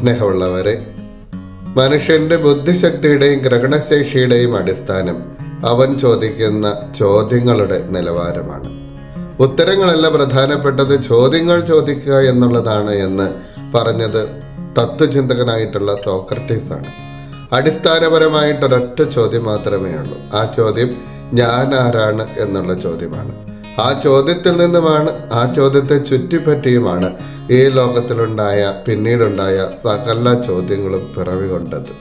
സ്നേഹമുള്ളവരെ മനുഷ്യന്റെ ബുദ്ധിശക്തിയുടെയും ഗ്രഹണശേഷിയുടെയും അടിസ്ഥാനം അവൻ ചോദിക്കുന്ന ചോദ്യങ്ങളുടെ നിലവാരമാണ്. ഉത്തരങ്ങളല്ല പ്രധാനപ്പെട്ടത് ചോദ്യങ്ങൾ ചോദിക്കുക എന്നുള്ളതാണ് എന്ന് പറഞ്ഞത് തത്വചിന്തകനായിട്ടുള്ള സോക്രട്ടീസ് ആണ് അടിസ്ഥാനപരമായിട്ടൊരൊറ്റ ചോദ്യം മാത്രമേ ഉള്ളൂ. ആ ചോദ്യം ഞാൻ ആരാണ് എന്നുള്ള ചോദ്യമാണ്. ആ ചോദ്യത്തിൽ നിന്നുമാണ് ആ ചോദ്യത്തെ ചുറ്റിപ്പറ്റിയുമാണ് ഈ ലോകത്തിലുണ്ടായ പിന്നീടുണ്ടായ സകല ചോദ്യങ്ങളും പിറവികൊണ്ടത്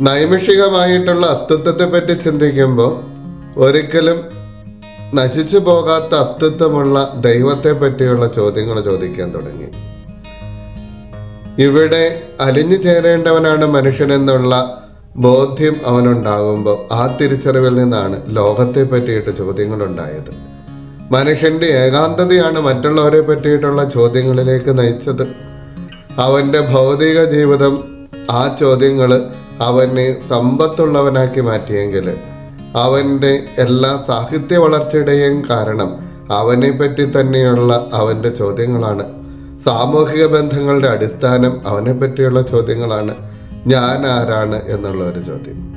നൈമിഷികമായിട്ടുള്ള അസ്തിത്വത്തെ പറ്റി ചിന്തിക്കുമ്പോൾ ഒരിക്കലും നശിച്ചു പോകാത്ത അസ്തിത്വമുള്ള ദൈവത്തെ പറ്റിയുള്ള ചോദ്യങ്ങൾ ചോദിക്കാൻ തുടങ്ങി. ഇവിടെ അലിഞ്ഞു ചേരേണ്ടവനാണ് മനുഷ്യനെന്നുള്ള ബോധ്യം അവനുണ്ടാകുമ്പോൾ ആ തിരിച്ചറിവിൽ നിന്നാണ് ലോകത്തെ പറ്റിയിട്ട് ചോദ്യങ്ങൾ ഉണ്ടായത് മനുഷ്യന്റെ ഏകാന്തതയാണ് മറ്റുള്ളവരെ പറ്റിയിട്ടുള്ള ചോദ്യങ്ങളിലേക്ക് നയിച്ചത്. അവന്റെ ഭൗതിക ജീവിതം ആ ചോദ്യങ്ങൾ അവനെ സമ്പത്തുള്ളവനാക്കി മാറ്റിയെങ്കിൽ അവന്റെ എല്ലാ സാഹിത്യ വളർച്ചയുടെയും കാരണം അവനെ പറ്റി തന്നെയുള്ള അവന്റെ ചോദ്യങ്ങളാണ്. സാമൂഹിക ബന്ധങ്ങളുടെ അടിസ്ഥാനം അവനെ പറ്റിയുള്ള ചോദ്യങ്ങളാണ്. ഞാൻ ആരാണ് എന്നുള്ള ഒരു ചോദ്യം.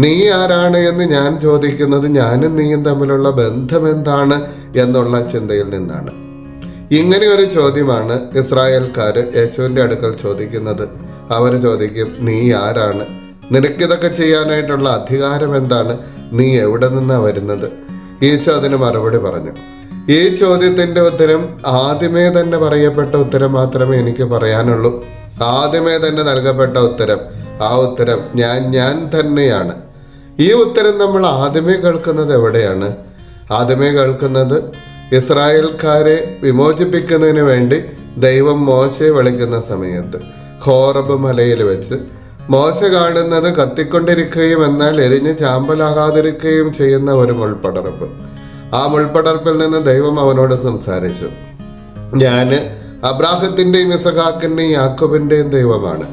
നീ ആരാണ് എന്ന് ഞാൻ ചോദിക്കുന്നത് ഞാനും നീയും തമ്മിലുള്ള ബന്ധം എന്താണ് എന്നുള്ള ചിന്തയിൽ നിന്നാണ്. ഇങ്ങനെ ഒരു ചോദ്യമാണ് ഇസ്രായേൽക്കാർ യേശുവിന്റെ അടുക്കൽ ചോദിക്കുന്നത്. അവർ ചോദിക്കും നീ ആരാണ്? നിനക്കിതൊക്കെ ചെയ്യാനായിട്ടുള്ള അധികാരം എന്താണ്? നീ എവിടെ നിന്നാണ് വരുന്നത്? ഈശോ അതിന് മറുപടി പറഞ്ഞു. ഈ ചോദ്യത്തിന്റെ ഉത്തരം ആദ്യമേ തന്നെ പറയപ്പെട്ട ഉത്തരം മാത്രമേ എനിക്ക് പറയാനുള്ളൂ. ആദ്യമേ തന്നെ നൽകപ്പെട്ട ഉത്തരം ആ ഉത്തരം ഞാൻ ഞാൻ തന്നെയാണ്. ഈ ഉത്തരം നമ്മൾ ആദ്യമേ കേൾക്കുന്നത് എവിടെയാണ്? ആദ്യമേ കേൾക്കുന്നത് ഇസ്രായേൽക്കാരെ വിമോചിപ്പിക്കുന്നതിന് വേണ്ടി ദൈവം മോശയെ വിളിക്കുന്ന സമയത്ത് ഹോറബ് മലയിൽ വെച്ച്. മോശ കാണുന്നത് കത്തിക്കൊണ്ടിരിക്കുകയും എന്നാൽ എരിഞ്ഞ് ചാമ്പലാകാതിരിക്കുകയും ചെയ്യുന്ന ഒരു മുൾപ്പടർപ്പ്. ആ മുൾപ്പടർപ്പിൽ നിന്ന് ദൈവം അവനോട് സംസാരിച്ചു. ഞാൻ അബ്രാഹത്തിന്റെയും ഇസഹാക്കിന്റെയും യാക്കോബിന്റെയും ദൈവമാണ്.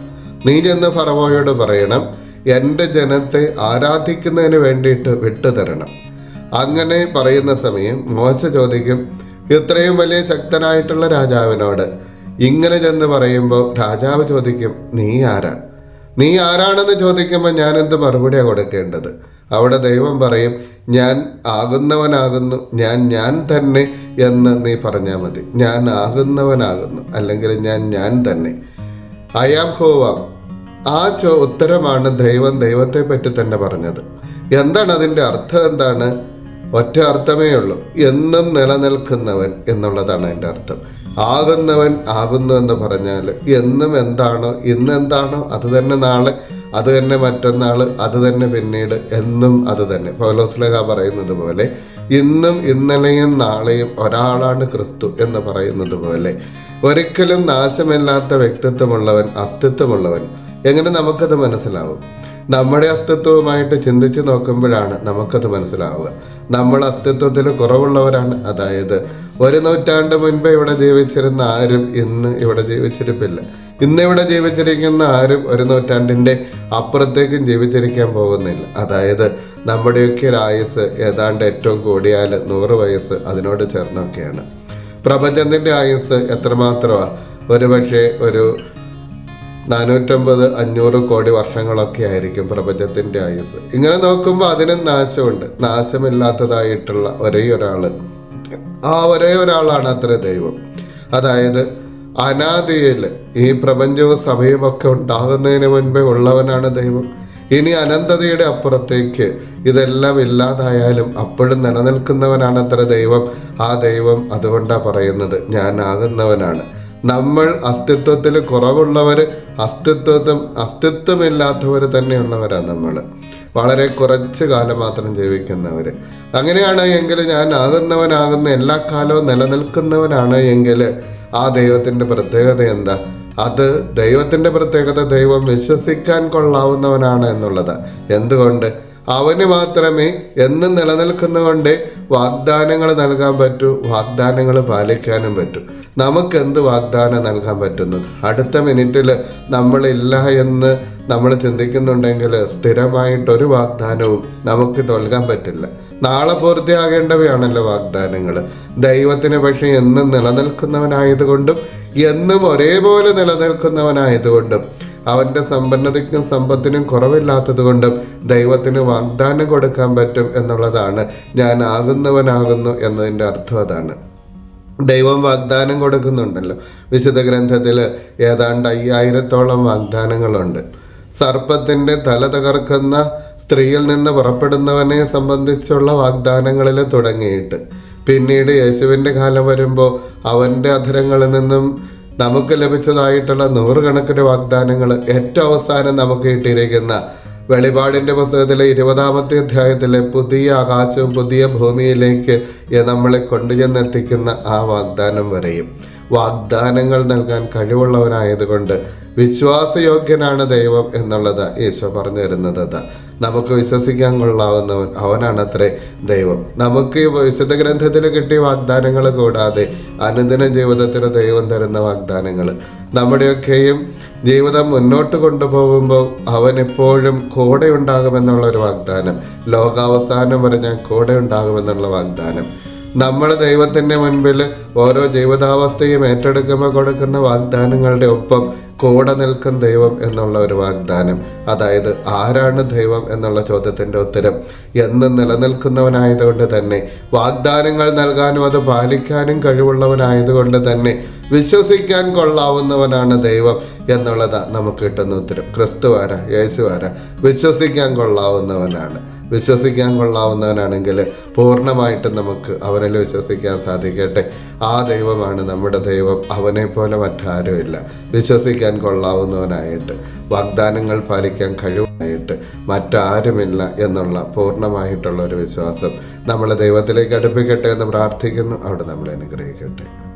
നീ ചെന്ന് ഫറവോയോട് പറയണം എന്റെ ജനത്തെ ആരാധിക്കുന്നതിന് വേണ്ടിയിട്ട് വിട്ടുതരണം. അങ്ങനെ പറയുന്ന സമയം മോശ ചോദിക്കും ഇത്രയും വലിയ ശക്തനായിട്ടുള്ള രാജാവിനോട് ഇങ്ങനെ ചെന്ന് പറയുമ്പോൾ രാജാവ് ചോദിക്കും നീ ആരാ? നീ ആരാണെന്ന് ചോദിക്കുമ്പോൾ ഞാൻ എന്ത് മറുപടിയാണ് കൊടുക്കേണ്ടത്? അവിടെ ദൈവം പറയും ഞാൻ ആകുന്നവനാകുന്നു ഞാൻ ഞാൻ തന്നെ എന്ന് നീ പറഞ്ഞാൽ മതി. ഞാൻ ആകുന്നവനാകുന്നു അല്ലെങ്കിൽ ഞാൻ ഞാൻ തന്നെ. ഐ ആം ഹോവാം ആ ഉത്തരമാണ് ദൈവം ദൈവത്തെ പറ്റി തന്നെ പറഞ്ഞത്. എന്താണ് അതിന്റെ അർത്ഥം എന്താണ്? ഒറ്റ അർത്ഥമേ ഉള്ളൂ. എന്നും നിലനിൽക്കുന്നവൻ എന്നുള്ളതാണ് അതിന്റെ അർത്ഥം. ആകുന്നവൻ ആകുന്നു എന്ന് പറഞ്ഞാൽ എന്നും എന്താണോ ഇന്ന് എന്താണോ അത് തന്നെ നാളെ അത് തന്നെ മറ്റന്നാൾ അത് തന്നെ പിന്നീട് എന്നും അത് തന്നെ. പൗലോസ്ലക പറയുന്നത് പോലെ ഇന്നും ഇന്നലെയും നാളെയും ഒരാളാണ് ക്രിസ്തു എന്ന് പറയുന്നത് പോലെ ഒരിക്കലും നാശമില്ലാത്ത വ്യക്തിത്വമുള്ളവൻ അസ്തിത്വമുള്ളവൻ എങ്ങനെ നമുക്കത് മനസ്സിലാവും? നമ്മുടെ അസ്തിത്വവുമായിട്ട് ചിന്തിച്ചു നോക്കുമ്പോഴാണ് നമുക്കത് മനസ്സിലാവുക. നമ്മൾ അസ്തിത്വത്തിൽ കുറവുള്ളവരാണ്. അതായത് ഒരു നൂറ്റാണ്ട് മുൻപ് ഇവിടെ ജീവിച്ചിരുന്ന ആരും ഇന്ന് ഇവിടെ ജീവിച്ചിരിപ്പില്ല. ഇന്ന് ഇവിടെ ജീവിച്ചിരിക്കുന്ന ആരും ഒരു നൂറ്റാണ്ടിന്റെ അപ്പുറത്തേക്കും ജീവിച്ചിരിക്കാൻ പോകുന്നില്ല. അതായത് നമ്മുടെയൊക്കെ ഒരു ആയുസ് ഏതാണ്ട് ഏറ്റവും കൂടിയാൽ നൂറ് വയസ്സ് അതിനോട് ചേർന്നൊക്കെയാണ്. പ്രപഞ്ചത്തിന്റെ ആയുസ് എത്രമാത്രമാണ് ഒരുപക്ഷെ ഒരു നാനൂറ്റമ്പത് അഞ്ഞൂറ് കോടി വർഷങ്ങളൊക്കെ ആയിരിക്കും പ്രപഞ്ചത്തിന്റെ ആയുസ് ഇങ്ങനെ നോക്കുമ്പോൾ അതിനും നാശമുണ്ട്. നാശമില്ലാത്തതായിട്ടുള്ള ഒരേ ഒരാൾ ആ ഒരേ ഒരാളാണ് അത്ര ദൈവം. അതായത് അനാദിയിൽ ഈ പ്രപഞ്ചവും സമയമൊക്കെ ഉണ്ടാകുന്നതിന് മുൻപേ ഉള്ളവനാണ് ദൈവം. ഇനി അനന്തതയുടെ അപ്പുറത്തേക്ക് ഇതെല്ലാം ഇല്ലാതായാലും അപ്പോഴും നിലനിൽക്കുന്നവനാണ് അത്ര ദൈവം. ആ ദൈവം അതുകൊണ്ടാണ് പറയുന്നത് ഞാൻ ആകുന്നവനാണ് നമ്മൾ അസ്തിത്വത്തിൽ കുറവുള്ളവർ അസ്തിത്വം അസ്തിത്വമില്ലാത്തവർ തന്നെയുള്ളവരാണ് നമ്മൾ വളരെ കുറച്ച് കാലം മാത്രം ജീവിക്കുന്നവർ അങ്ങനെയാണ് എങ്കിൽ ഞാൻ ആകുന്നവനാകുന്ന എല്ലാ കാലവും നിലനിൽക്കുന്നവനാണ് എങ്കിൽ ആ ദൈവത്തിന്റെ പ്രത്യേകത എന്താ? അത് ദൈവത്തിന്റെ പ്രത്യേകത ദൈവം വിശ്വസിക്കാൻ കൊള്ളാവുന്നവനാണ് എന്നുള്ളത്. എന്തുകൊണ്ട്? അവന് മാത്രമേ എന്നും നിലനിൽക്കുന്നതുകൊണ്ട് വാഗ്ദാനങ്ങൾ നൽകാൻ പറ്റൂ വാഗ്ദാനങ്ങൾ പാലിക്കാനും പറ്റൂ. നമുക്ക് എന്ത് വാഗ്ദാനം നൽകാൻ പറ്റുന്നത്? അടുത്ത മിനിറ്റിൽ നമ്മളില്ല എന്ന് നമ്മൾ ചിന്തിക്കുന്നുണ്ടെങ്കിൽ സ്ഥിരമായിട്ടൊരു വാഗ്ദാനവും നമുക്ക് നൽകാൻ പറ്റില്ല. നാളെ പൂർത്തിയാകേണ്ടവയാണല്ലോ വാഗ്ദാനങ്ങൾ. ദൈവത്തിന് പക്ഷേ എന്നും നിലനിൽക്കുന്നവനായതുകൊണ്ടും എന്നും ഒരേപോലെ നിലനിൽക്കുന്നവനായതുകൊണ്ടും അവന്റെ സമ്പന്നതയ്ക്കും സമ്പത്തിനും കുറവില്ലാത്തതുകൊണ്ടും ദൈവത്തിന് വാഗ്ദാനം കൊടുക്കാൻ പറ്റും എന്നുള്ളതാണ്. ഞാൻ ആകുന്നവനാകുന്നു എന്നതിന്റെ അർത്ഥം അതാണ്. ദൈവം വാഗ്ദാനം കൊടുക്കുന്നുണ്ടല്ലോ. വിശുദ്ധ ഗ്രന്ഥത്തിൽ ഏതാണ്ട് അയ്യായിരത്തോളം വാഗ്ദാനങ്ങളുണ്ട്. സർപ്പത്തിന്റെ തല തകർക്കുന്ന സ്ത്രീയിൽ നിന്ന് പുറപ്പെടുന്നവനെ സംബന്ധിച്ചുള്ള വാഗ്ദാനങ്ങളിൽ തുടങ്ങിയിട്ട്. പിന്നീട് യേശുവിന്റെ കാലം വരുമ്പോൾ അവന്റെ അധരങ്ങളിൽ നിന്നും നമുക്ക് ലഭിച്ചതായിട്ടുള്ള നൂറുകണക്കിന് വാഗ്ദാനങ്ങൾ ഏറ്റവും അവസാനം നമുക്ക് കിട്ടിയിരിക്കുന്ന വെളിപാടിന്റെ പുസ്തകത്തിലെ ഇരുപതാമത്തെ അധ്യായത്തിലെ പുതിയ ആകാശവും പുതിയ ഭൂമിയിലേക്ക് നമ്മളെ കൊണ്ടുചെന്നെത്തിക്കുന്ന ആ വാഗ്ദാനം വരെയും. വാഗ്ദാനങ്ങൾ നൽകാൻ കഴിവുള്ളവനായതുകൊണ്ട് വിശ്വാസയോഗ്യനാണ് ദൈവം എന്നുള്ളത് ഈശോ പറഞ്ഞു തരുന്നത്. നമുക്ക് വിശ്വസിക്കാൻ കൊള്ളാവുന്നവൻ അവനാണത്രേ ദൈവം. നമുക്ക് വിശുദ്ധ ഗ്രന്ഥത്തിൽ കിട്ടിയ വാഗ്ദാനങ്ങൾ കൂടാതെ അനുദിന ജീവിതത്തിൽ ദൈവം തരുന്ന വാഗ്ദാനങ്ങൾ. നമ്മുടെയൊക്കെയും ജീവിതം മുന്നോട്ട് കൊണ്ടുപോകുമ്പോൾ അവൻ എപ്പോഴും കൂടെ ഉണ്ടാകുമെന്നുള്ള ഒരു വാഗ്ദാനം. ലോകാവസാനം വരെ ഞാൻ കൂടെ ഉണ്ടാകുമെന്നുള്ള വാഗ്ദാനം. നമ്മൾ ദൈവത്തിന്റെ മുൻപിൽ ഓരോ ജീവിതാവസ്ഥയും ഏറ്റെടുക്കുമ്പോൾ കൊടുക്കുന്ന വാഗ്ദാനങ്ങളുടെ ഒപ്പം കൂടെ നിൽക്കും ദൈവം എന്നുള്ള ഒരു വാഗ്ദാനം. അതായത് ആരാണ് ദൈവം എന്നുള്ള ചോദ്യത്തിന്റെ ഉത്തരം. എന്നും നിലനിൽക്കുന്നവനായതുകൊണ്ട് തന്നെ വാഗ്ദാനങ്ങൾ നൽകാനും അത് പാലിക്കാനും കഴിവുള്ളവനായതുകൊണ്ട് തന്നെ വിശ്വസിക്കാൻ കൊള്ളാവുന്നവനാണ് ദൈവം എന്നുള്ളതാണ് നമുക്ക് കിട്ടുന്ന ഉത്തരം. ക്രിസ്തുവാര യേശുവാര വിശ്വസിക്കാൻ കൊള്ളാവുന്നവനാണ്. വിശ്വസിക്കാൻ കൊള്ളാവുന്നവനാണെങ്കിൽ പൂർണമായിട്ടും നമുക്ക് അവനിൽ വിശ്വസിക്കാൻ സാധിക്കട്ടെ. ആ ദൈവമാണ് നമ്മുടെ ദൈവം. അവനെ പോലെ മറ്റാരുമില്ല. വിശ്വസിക്കാൻ കൊള്ളാവുന്നവനായിട്ട് വാഗ്ദാനങ്ങൾ പാലിക്കാൻ കഴിവായിട്ട് മറ്റാരുമില്ല എന്നുള്ള പൂർണമായിട്ടുള്ള ഒരു വിശ്വാസം നമ്മളെ ദൈവത്തിലേക്ക് അടുപ്പിക്കട്ടെ എന്ന് പ്രാർത്ഥിക്കുന്നു. അവിടെ നമ്മളെ അനുഗ്രഹിക്കട്ടെ.